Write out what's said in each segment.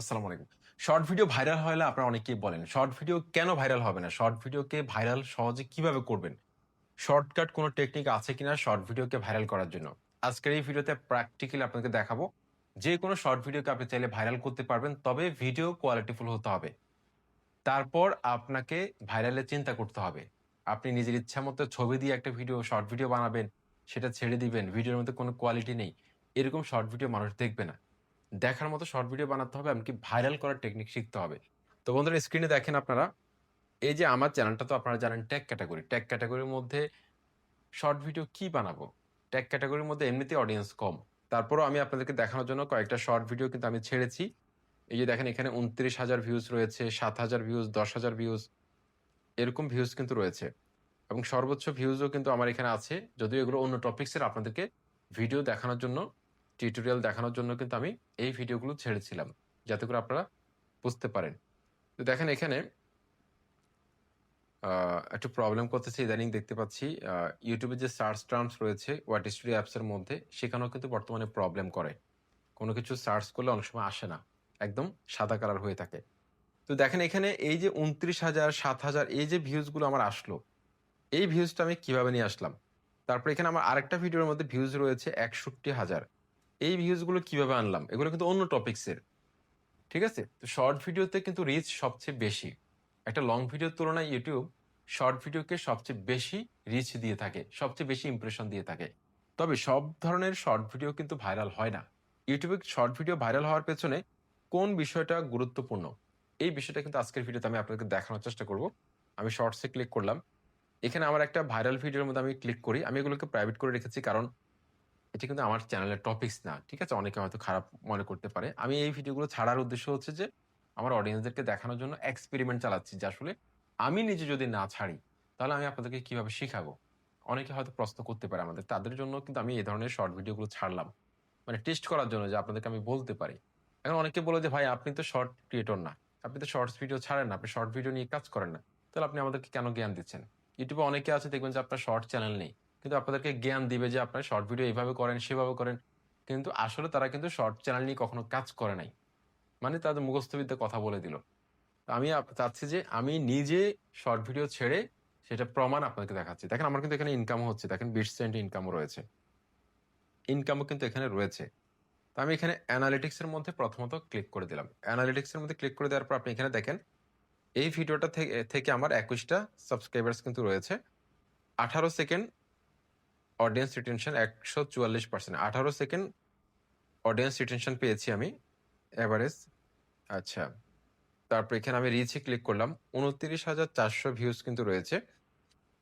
আসসালামু আলাইকুম। Short video viral হলে আপনারা অনেকেই বলেন, শর্ট ভিডিও কেন ভাইরাল হবে না? শর্ট ভিডিওকে ভাইরাল সহজে কীভাবে করবেন? শর্টকাট কোনো টেকনিক আছে কিনা শর্ট ভিডিওকে ভাইরাল করার জন্য? আজকের এই ভিডিওতে প্র্যাকটিক্যালি আপনাকে দেখাবো, যে কোনো শর্ট ভিডিওকে আপনি চাইলে ভাইরাল করতে পারবেন, তবে ভিডিও কোয়ালিটিফুল হতে হবে। তারপর আপনাকে ভাইরালের চিন্তা করতে হবে। আপনি নিজের ইচ্ছা মতো ছবি দিয়ে একটা ভিডিও, শর্ট ভিডিও বানাবেন, সেটা ছেড়ে দিবেন, ভিডিওর মধ্যে কোনো কোয়ালিটি নেই। এরকম শর্ট ভিডিও মানুষ দেখবে না। দেখার মতো শর্ট ভিডিও বানাতে হবে, এমনকি ভাইরাল করার টেকনিক শিখতে হবে। তো বন্ধুরা স্ক্রিনে দেখেন আপনারা, এই যে আমার চ্যানেলটা তো আপনারা জানেন ট্যাগ ক্যাটাগরি ট্যাগ ক্যাটাগরির মধ্যে শর্ট ভিডিও কি বানাবো? ট্যাগ ক্যাটাগরির মধ্যে এমনিতেই অডিয়েন্স কম। তারপরও আমি আপনাদেরকে দেখানোর জন্য কয়েকটা শর্ট ভিডিও কিন্তু আমি ছেড়েছি। এই যে দেখেন, এখানে উনত্রিশ হাজার ভিউজ রয়েছে, সাত হাজার ভিউজ দশ হাজার ভিউজ এরকম ভিউজ কিন্তু রয়েছে। এবং সর্বোচ্চ ভিউজও কিন্তু আমার এখানে আছে। যদিও এগুলো অন্য টপিক্সের আপনাদেরকে ভিডিও দেখানোর জন্য টিউটোরিয়াল দেখানোর জন্য কিন্তু আমি এই ভিডিওগুলো ছেড়েছিলাম, যাতে করে আপনারা বুঝতে পারেন। তো দেখেন এখানে একটু প্রবলেম করতেছে, ইদানিং দেখতে পাচ্ছি ইউটিউবে যে সার্চ টার্মস রয়েছে ওয়াট স্টুডিও অ্যাপসের মধ্যে, সেখানেও কিন্তু বর্তমানে প্রবলেম করে। কোনো কিছু সার্চ করলে অনেক সময় আসে না, একদম সাদা কালার হয়ে থাকে। তো দেখেন এখানে এই যে উনত্রিশ হাজার, সাত হাজার, এই যে ভিউজগুলো আমার আসলো, এই ভিউজটা আমি কীভাবে নিয়ে আসলাম? তারপর এখানে আমার আরেকটা ভিডিওর মধ্যে ভিউজ রয়েছে একষট্টি হাজার। এই ভিউজগুলো কীভাবে আনলাম? এগুলো কিন্তু অন্য টপিক্সের ঠিক আছে? তো শর্ট ভিডিওতে কিন্তু রিচ সবচেয়ে বেশি। একটা লং ভিডিওর তুলনায় ইউটিউব শর্ট ভিডিওকে সবচেয়ে বেশি রিচ দিয়ে থাকে, সবচেয়ে বেশি ইমপ্রেশন দিয়ে থাকে। তবে সব ধরনের শর্ট ভিডিও কিন্তু ভাইরাল হয় না। ইউটিউবে শর্ট ভিডিও ভাইরাল হওয়ার পেছনে কোন বিষয়টা গুরুত্বপূর্ণ? এই বিষয়টা কিন্তু আজকের ভিডিওতে আমি আপনাদেরকে দেখানোর চেষ্টা করব। আমি শর্টসে ক্লিক করলাম। এখানে আমার একটা ভাইরাল ভিডিওর মধ্যে আমি ক্লিক করি। আমি এগুলোকে প্রাইভেট করে রেখেছি কারণ এটা কিন্তু আমার চ্যানেলের টপিকস না, ঠিক আছে? অনেকে হয়তো খারাপ মনে করতে পারে। আমি এই ভিডিওগুলো ছাড়ার উদ্দেশ্য হচ্ছে যে, আমার অডিয়েন্সদেরকে দেখানোর জন্য এক্সপেরিমেন্ট চালাচ্ছি, যে আসলে আমি নিজে যদি না ছাড়ি, তাহলে আমি আপনাদেরকে কীভাবে শিখাবো? অনেকে হয়তো প্রশ্ন করতে পারে আমাদের, তাদের জন্য কিন্তু আমি এই ধরনের শর্ট ভিডিওগুলো ছাড়লাম। মানে টেস্ট করার জন্য যে আপনাদেরকে আমি বলতে পারি। এখন অনেকে বলে যে, ভাই, আপনি তো শর্ট ক্রিয়েটর না। আপনি তো শর্টস ভিডিও ছাড়েন না, আপনি শর্ট ভিডিও নিয়ে কাজ করেন না। তাহলে আপনি আমাদেরকে কেন জ্ঞান দিচ্ছেন? ইউটিউবে অনেকে আছে, দেখবেন যে আপনার শর্ট চ্যানেল নেই। কিন্তু আপনাদেরকে জ্ঞান দিবে যে আপনার শর্ট ভিডিও এইভাবে করেন, সেভাবে করেন। কিন্তু আসলে তারা কিন্তু শর্ট চ্যানেল নিয়ে কখনো কাজ করে নাই। মানে তাদের মুখস্থবিদ্যা কথা বলে দিল। আমি চাচ্ছি যে আমি নিজে শর্ট ভিডিও ছেড়ে সেটা প্রমাণ আপনাকে দেখাচ্ছি। দেখেন আমার কিন্তু এখানে ইনকামও হচ্ছে, দেখেন বিশ সেন্ট ইনকামও রয়েছে। ইনকামও কিন্তু এখানে রয়েছে। তো আমি এখানে অ্যানালিটিক্সের মধ্যে প্রথমত ক্লিক করে দিলাম। অ্যানালিটিক্সের মধ্যে ক্লিক করে দেওয়ার পর আপনি এখানে দেখেন, এই ভিডিওটা থেকে থেকে আমার একুশটা সাবস্ক্রাইবার্স কিন্তু রয়েছে। আঠারো সেকেন্ড অডিয়েন্স রিটেনশন একশো চুয়াল্লিশ পার্সেন্ট আঠারো সেকেন্ড অডিয়েন্স রিটেনশন পেয়েছি আমি এভারেজ আচ্ছা তারপর এখানে আমি রিচে ক্লিক করলাম, উনত্রিশ হাজার চারশো ভিউজ কিন্তু রয়েছে।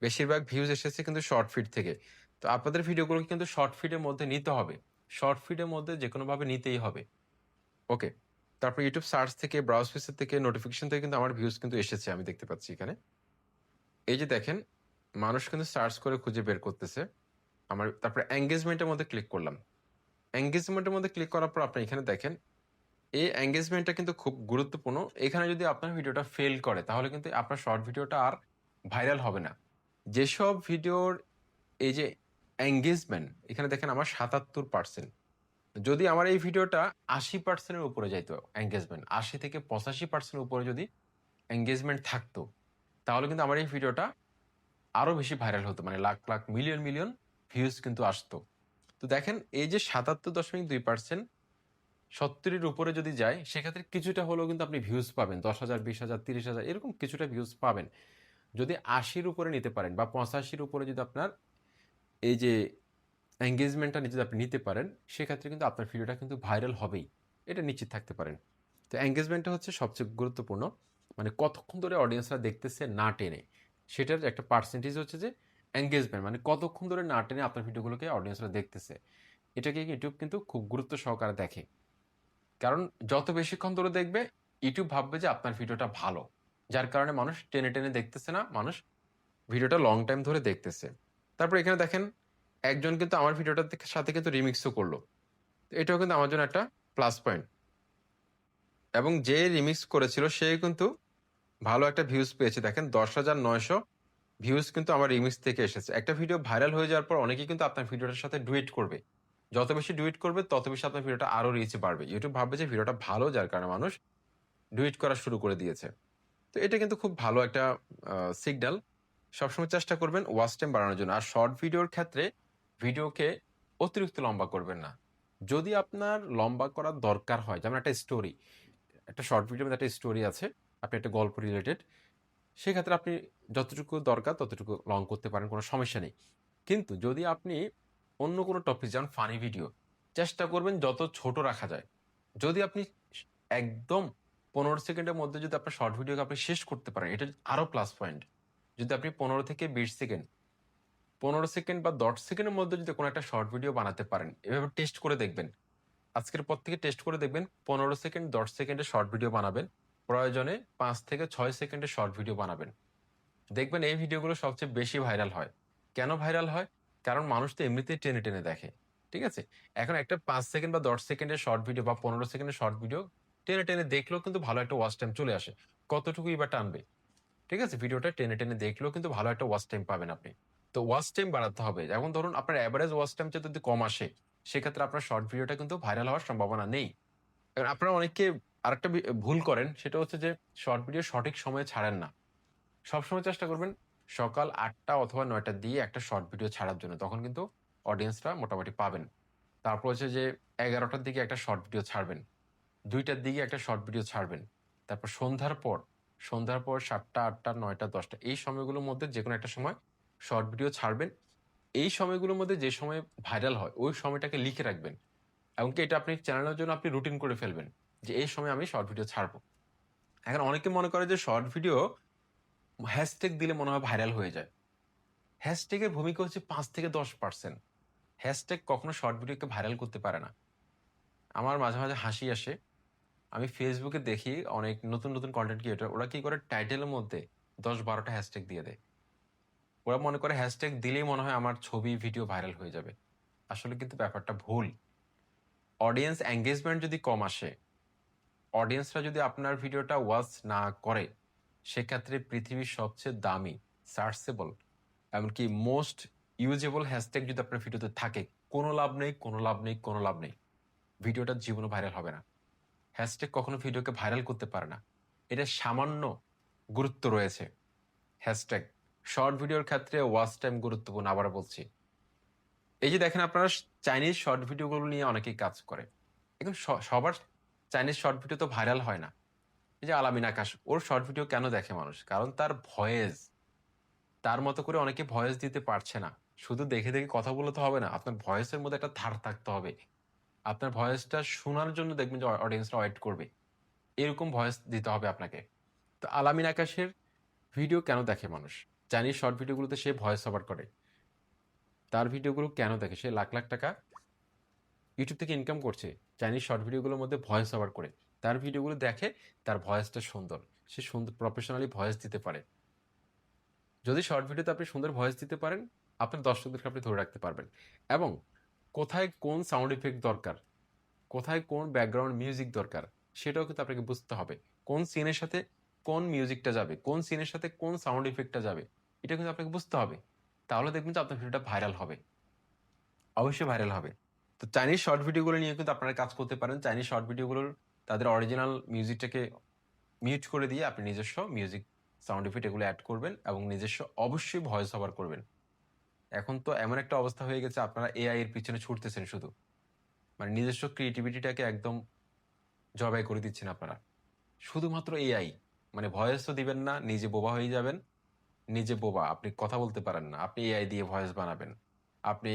বেশিরভাগ ভিউজ এসেছে কিন্তু শর্ট ফিড থেকে। তো আপনাদের ভিডিওগুলোকে কিন্তু শর্ট ফিডের মধ্যে নিতে হবে। শর্ট ফিডের মধ্যে যে কোনোভাবে নিতেই হবে। ওকে তারপর ইউটিউব সার্চ থেকে ব্রাউজ ফিসের থেকে নোটিফিকেশন থেকে কিন্তু আমার ভিউজ কিন্তু এসেছে, আমি দেখতে পাচ্ছি এখানে। এই যে দেখেন, মানুষ কিন্তু সার্চ করে খুঁজে বের করতেছে। আমার, তারপরে এঙ্গেজমেন্টের মধ্যে ক্লিক করলাম। এঙ্গেজমেন্টের মধ্যে ক্লিক করার পর আপনি এখানে দেখেন, এই এঙ্গেজমেন্টটা কিন্তু খুব গুরুত্বপূর্ণ। এখানে যদি আপনার ভিডিওটা ফেল করে, তাহলে কিন্তু আপনার শর্ট ভিডিওটা আর ভাইরাল হবে না। যেসব ভিডিওর এই যে এঙ্গেজমেন্ট এখানে দেখেন আমার সাতাত্তর পার্সেন্ট যদি আমার এই ভিডিওটা আশি পার্সেন্টের উপরে যাইতো এঙ্গেজমেন্ট আশি থেকে পঁচাশি পার্সেন্টের উপরে যদি এঙ্গেজমেন্ট থাকতো, তাহলে কিন্তু আমার এই ভিডিওটা আরও বেশি ভাইরাল হতো মানে lakh lakh million million views কিন্তু আসতো। তো দেখেন, এই যে সাতাত্তর দশমিক দুই পার্সেন্ট সত্তরের উপরে যদি যায়, সেক্ষেত্রে কিছুটা হলেও কিন্তু আপনি ভিউজ পাবেন। দশ হাজার, বিশ হাজার, তিরিশ হাজার, এরকম কিছুটা ভিউজ পাবেন। যদি আশির উপরে নিতে পারেন বা পঁচাশির উপরে যদি আপনার এই যে এঙ্গেজমেন্টটা যদি আপনি নিতে পারেন, সেক্ষেত্রে কিন্তু আপনার ভিডিওটা কিন্তু ভাইরাল হবেই। এটা নিশ্চিত থাকতে পারেন। তো এঙ্গেজমেন্টটা হচ্ছে সবচেয়ে গুরুত্বপূর্ণ। মানে কতক্ষণ ধরে অডিয়েন্সরা দেখতেছে না টেনে। সেটার একটা পার্সেন্টেজ হচ্ছে যে এঙ্গেজমেন্ট মানে কতক্ষণ ধরে না টেনে আপনার ভিডিওগুলোকে অডিয়েন্সরা দেখতেছে, এটাকে ইউটিউব কিন্তু খুব গুরুত্ব সহকারে দেখে। কারণ যত বেশিক্ষণ ধরে দেখবে ইউটিউব ভাববে যে আপনার ভিডিওটা ভালো। যার কারণে মানুষ টেনে টেনে দেখতেছে না, মানুষ ভিডিওটা লং টাইম ধরে দেখতেছে। তারপর এখানে দেখেন, একজন কিন্তু আমার ভিডিওটার সাথে কিন্তু রিমিক্সও করল। এটাও কিন্তু আমার জন্য একটা প্লাস পয়েন্ট এবং যে রিমিক্স করেছিল, সে কিন্তু ভালো একটা ভিউজ পেয়েছে। দেখেন দশ হাজার নয়শো ভিউজ কিন্তু আমার রিমিক্স থেকে এসেছে। একটা ভিডিও ভাইরাল হয়ে যাওয়ার পর অনেকেই কিন্তু আপনার ভিডিওটার সাথে ডুয়েট করবে। যত বেশি ডুইট করবে, তত বেশি আপনার ভিডিওটা আরও রিচে বাড়বে। ইউটিউব ভাববে যে ভিডিওটা ভালো, যার কারণে মানুষ ডুইট করা শুরু করে দিয়েছে। তো এটা কিন্তু খুব ভালো একটা সিগন্যাল সবসময় চেষ্টা করবেন ওয়াচ টাইম বাড়ানোর জন্য। আর শর্ট ভিডিওর ক্ষেত্রে ভিডিওকে অতিরিক্ত লম্বা করবেন না। যদি আপনার লম্বা করার দরকার হয়, যেমন একটা স্টোরি একটা শর্ট ভিডিওর মধ্যে একটা স্টোরি আছে, আপনি একটা গল্প রিলেটেড সেক্ষেত্রে আপনি যতটুকু দরকার ততটুকু লং করতে পারেন, কোনো সমস্যা নেই। কিন্তু যদি আপনি অন্য কোনো টপিক যেমন ফানি ভিডিও চেষ্টা করবেন যত ছোট রাখা যায়। যদি আপনি একদম পনেরো সেকেন্ডের মধ্যে যদি আপনার শর্ট ভিডিওকে আপনি শেষ করতে পারেন, এটা আরও প্লাস পয়েন্ট যদি আপনি পনেরো থেকে বিশ সেকেন্ড, পনেরো সেকেন্ড বা দশ সেকেন্ডের মধ্যে যদি কোনো একটা শর্ট ভিডিও বানাতে পারেন, এভাবে টেস্ট করে দেখবেন। আজকের পর থেকে টেস্ট করে দেখবেন, পনেরো সেকেন্ড, দশ সেকেন্ডের শর্ট ভিডিও বানাবেন। প্রয়োজনে পাঁচ থেকে ছয় সেকেন্ডের শর্ট ভিডিও বানাবেন। দেখবেন এই ভিডিওগুলো সবচেয়ে বেশি ভাইরাল হয়। কেন ভাইরাল হয়? কারণ মানুষ তো এমনিতেই টেনে টেনে দেখে, ঠিক আছে? এখন একটা পাঁচ সেকেন্ড বা দশ সেকেন্ডের শর্ট ভিডিও বা পনেরো সেকেন্ডের শর্ট ভিডিও টেনে টেনে দেখলেও কিন্তু ভালো একটা ওয়াচ টাইম চলে আসে, কতটুকুই বা টানবে, ঠিক আছে? ভিডিওটা টেনে টেনে দেখলেও কিন্তু ভালো একটা ওয়াচ টাইম পাবেন আপনি। তো ওয়াচ টাইম বাড়াতে হবে। যেমন ধরুন, আপনার অ্যাভারেজ ওয়াচ টাইম যদি কম আসে, সেক্ষেত্রে আপনার শর্ট ভিডিওটা কিন্তু ভাইরাল হওয়ার সম্ভাবনা নেই। কারণ আপনারা অনেকে আরেকটা ভুল করেন, সেটা হচ্ছে যে শর্ট ভিডিও সঠিক সময়ে ছাড়েন না। সবসময় চেষ্টা করবেন সকাল আটটা অথবা নয়টা দিয়ে একটা শর্ট ভিডিও ছাড়ার জন্য। তখন কিন্তু অডিয়েন্সরা মোটামুটি পাবেন। তারপর হচ্ছে যে এগারোটার দিকে একটা শর্ট ভিডিও ছাড়বেন, দুইটার দিকে একটা শর্ট ভিডিও ছাড়বেন। তারপর সন্ধ্যার পর সন্ধ্যার পর সাতটা, আটটা, নয়টা, দশটা, এই সময়গুলোর মধ্যে যে কোনো একটা সময় শর্ট ভিডিও ছাড়বেন। এই সময়গুলোর মধ্যে যে সময় ভাইরাল হয়, ওই সময়টাকে লিখে রাখবেন। এমনকি এটা আপনি চ্যানেলের জন্য আপনি রুটিন করে ফেলবেন। যে এই সময় আমি শর্ট ভিডিও ছাড়বো। এখন অনেকে মনে করে যে শর্ট ভিডিও হ্যাশট্যাগ দিলে মনে হয় ভাইরাল হয়ে যায়। হ্যাশট্যাগের ভূমিকা হচ্ছে পাঁচ থেকে দশ পার্সেন্ট হ্যাশট্যাগ কখনো শর্ট ভিডিওকে ভাইরাল করতে পারে না। আমার মাঝে মাঝে হাসি আসে। আমি ফেসবুকে দেখি অনেক নতুন নতুন কন্টেন্ট ক্রিয়েটর ওরা কি করে টাইটেলের মধ্যে দশ বারোটা হ্যাশট্যাগ দিয়ে দেয়। ওরা মনে করে হ্যাশট্যাগ দিলেই মনে হয় আমার ছবি ভিডিও ভাইরাল হয়ে যাবে। আসলে কিন্তু ব্যাপারটা ভুল। অডিয়েন্স এঙ্গেজমেন্ট যদি কম আসে অডিয়েন্সরা যদি আপনার ভিডিওটা ওয়াচ না করে, সেক্ষেত্রে পৃথিবীর সবচেয়ে দামি সার্চেবল এমনকি মোস্ট ইউজেবল হ্যাশট্যাগ যদি আপনার ভিডিওতে থাকে, কোনো লাভ নেই, কোনো লাভ নেই, কোনো লাভ নেই। ভিডিওটা জীবনে ভাইরাল হবে না। হ্যাশট্যাগ কখনো ভিডিওকে ভাইরাল করতে পারে না। এটা সামান্য গুরুত্ব রয়েছে। হ্যাশট্যাগ শর্ট ভিডিওর ক্ষেত্রে ওয়াচ টাইম গুরুত্বপূর্ণ আবার বলছি। এই যে দেখেন আপনারা চাইনিজ শর্ট ভিডিওগুলো নিয়ে অনেকেই কাজ করে। এখন সবার চাইনিজ শর্ট ভিডিও তো ভাইরাল হয় না। এই যে আলামিন আকাশ ওর শর্ট ভিডিও কেন দেখে মানুষ? কারণ তার ভয়েস, তার মতো করে অনেকে ভয়েস দিতে পারছে না। শুধু দেখে দেখে কথা বলতে তো হবে না, আপনার ভয়েসের মধ্যে একটা ধার থাকতে হবে। আপনার ভয়েসটা শোনার জন্য দেখবেন যে অডিয়েন্সরা ওয়েট করবে। এরকম ভয়েস দিতে হবে আপনাকে। তো আলামিন আকাশের ভিডিও কেন দেখে মানুষ? চাইনিজ শর্ট ভিডিওগুলোতে সে ভয়েস ওভার করে। তার ভিডিওগুলো কেন দেখে? সে লাখ লাখ টাকা ইউটিউব থেকে ইনকাম করছে চাইনিজ শর্ট ভিডিওগুলোর মধ্যে ভয়েস ওভার করে। তার ভিডিওগুলো দেখে তার ভয়েসটা সুন্দর। সে সুন্দর প্রফেশনালি ভয়েস দিতে পারে। যদি শর্ট ভিডিওতে আপনি সুন্দর ভয়েস দিতে পারেন, আপনার দর্শকদেরকে আপনি ধরে রাখতে পারবেন। এবং কোথায় কোন সাউন্ড ইফেক্ট দরকার, কোথায় কোন ব্যাকগ্রাউন্ড মিউজিক দরকার, সেটাও কিন্তু আপনাকে বুঝতে হবে। কোন সিনের সাথে কোন মিউজিকটা যাবে, কোন সিনের সাথে কোন সাউন্ড ইফেক্টটা যাবে, এটা কিন্তু আপনাকে বুঝতে হবে। তাহলে দেখবেন যে আপনার ভিডিওটা ভাইরাল হবে। অবশ্যই ভাইরাল হবে। তো চাইনিজ শর্ট ভিডিওগুলো নিয়ে কিন্তু আপনারা কাজ করতে পারেন। চাইনিজ শর্ট ভিডিওগুলোর তাদের অরিজিনাল মিউজিকটাকে মিউট করে দিয়ে আপনি নিজস্ব মিউজিক সাউন্ড ইফেক্ট এগুলো অ্যাড করবেন এবং নিজস্ব অবশ্যই ভয়েস ওভার করবেন। এখন তো এমন একটা অবস্থা হয়ে গেছে, আপনারা এআই এর পিছনে ছুটতেছেন শুধু। মানে নিজস্ব ক্রিয়েটিভিটিটাকে একদম জবাই করে দিচ্ছেন আপনারা। শুধুমাত্র এআই মানে ভয়েস তো দিবেন না, নিজে বোবা হয়ে যাবেন, নিজে বোবা, আপনি কথা বলতে পারেন না, আপনি এআই দিয়ে ভয়েস বানাবেন। আপনি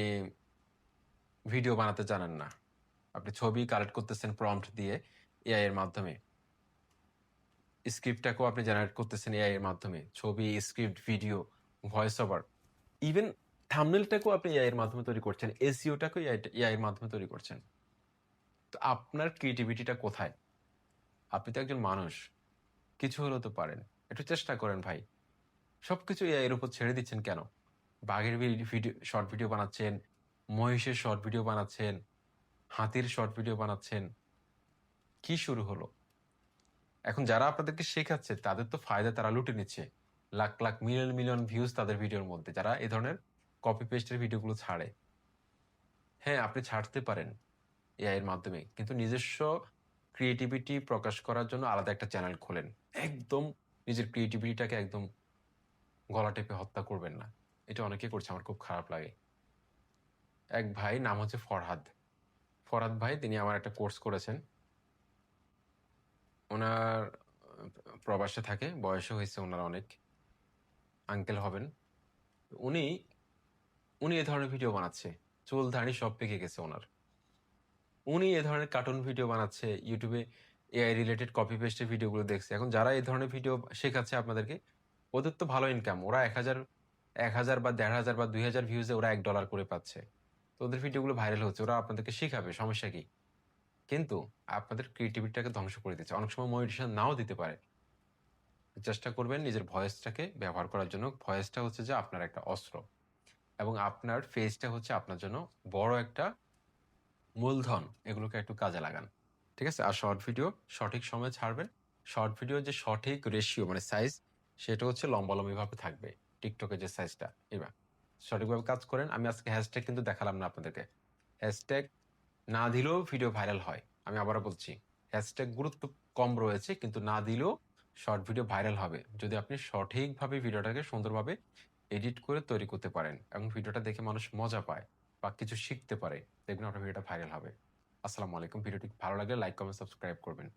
ভিডিও বানাতে জানেন না। আপনি ছবি কালেক্ট করতেছেন প্রম্পট দিয়ে এআই এর মাধ্যমে। স্ক্রিপ্টটাকেও আপনি জেনারেট করতেছেন এআই এর মাধ্যমে। ছবি script video voice over even থামনেলটাকেও আপনি এআই এর মাধ্যমে তৈরি করছেন। এসিওটাকেও এআই এর মাধ্যমে তৈরি করছেন। তো আপনার ক্রিয়েটিভিটিটা কোথায়? আপনি তো একজন মানুষ। কিছু হলেও তো পারেন। একটু চেষ্টা করেন ভাই। সবকিছু এআই এর উপর ছেড়ে দিচ্ছেন কেন? বাঘের ভিডিও শর্ট ভিডিও বানাচ্ছেন মহিষের শর্ট ভিডিও বানাচ্ছেন, হাতির শর্ট ভিডিও বানাচ্ছেন, কি শুরু হলো? এখন যারা আপনাদেরকে শেখাচ্ছে, তাদের তো ফায়দা তারা লুটে নিচ্ছে। Lakh lakh, million million views তাদের ভিডিওর মধ্যে, যারা এ ধরনের কপি পেস্টের ভিডিওগুলো ছাড়ে। হ্যাঁ আপনি ছাড়তে পারেন এআইয়ের মাধ্যমে, কিন্তু নিজস্ব ক্রিয়েটিভিটি প্রকাশ করার জন্য আলাদা একটা চ্যানেল খোলেন। একদম নিজের ক্রিয়েটিভিটিটাকে একদম গলা টেপে হত্যা করবেন না। এটা অনেকে করছে, আমার খুব খারাপ লাগে। এক ভাই, নাম হচ্ছে ফরহাদ। ফরহাদ ভাই, তিনি আমার একটা কোর্স করেছেন। ওনার প্রবাসে থাকে, বয়সও হয়েছে ওনার অনেক। আঙ্কেল হবেন। উনি উনি এ ধরনের ভিডিও বানাচ্ছে। চুল দাড়ি সব পেকে গেছে ওনার। উনি এ ধরনের কার্টুন ভিডিও বানাচ্ছে ইউটিউবে এআই রিলেটেড কপি পেস্টের ভিডিওগুলো দেখছে। এখন যারা এই ধরনের ভিডিও শেখাচ্ছে আপনাদেরকে, ওদের তো ভালো ইনকাম ওরা এক হাজার এক হাজার বা দেড় হাজার বা দুই হাজার ভিউজে ওরা এক ডলার করে পাচ্ছে। তো ওদের ভিডিওগুলো ভাইরাল হচ্ছে, ওরা আপনাদেরকে শেখাবে, সমস্যা কি? কিন্তু আপনাদের ক্রিয়েটিভিটিটাকে ধ্বংস করে দিচ্ছে। অনেক সময় মোটিভেশন নাও দিতে পারে। চেষ্টা করবেন নিজের ভয়েসটাকে ব্যবহার করার জন্য। ভয়েসটা হচ্ছে যে আপনার একটা অস্ত্র এবং আপনার ফেসটা হচ্ছে আপনার জন্য বড় একটা মূলধন। এগুলোকে একটু কাজে লাগান। ঠিক আছে? আর শর্ট ভিডিও সঠিক সময়ে ছাড়বেন। শর্ট ভিডিও যে সঠিক রেশিও মানে সাইজ সেটা হচ্ছে লম্বালম্বিভাবে থাকবে। টিকটকের যে সাইজটা এবার। সঠিকভাবে কাজ করেন। আমি আজকে হ্যাশট্যাগ কিন্তু দেখালাম না আপনাদেরকে। হ্যাশট্যাগ না দিলেও ভিডিও ভাইরাল হয়। আমি আবারও বলছি হ্যাশট্যাগ গুরুত্ব কম রয়েছে, কিন্তু না দিলেও শর্ট ভিডিও ভাইরাল হবে। যদি আপনি সঠিকভাবে ভিডিওটাকে সুন্দরভাবে এডিট করে তৈরি করতে পারেন এবং ভিডিওটা দেখে মানুষ মজা পায় বা কিছু শিখতে পারে, দেখবেন আপনার ভিডিওটা ভাইরাল হবে। আসসালামু আলাইকুম। ভিডিওটি ভালো লাগলে লাইক কমেন্ট সাবস্ক্রাইব করবেন।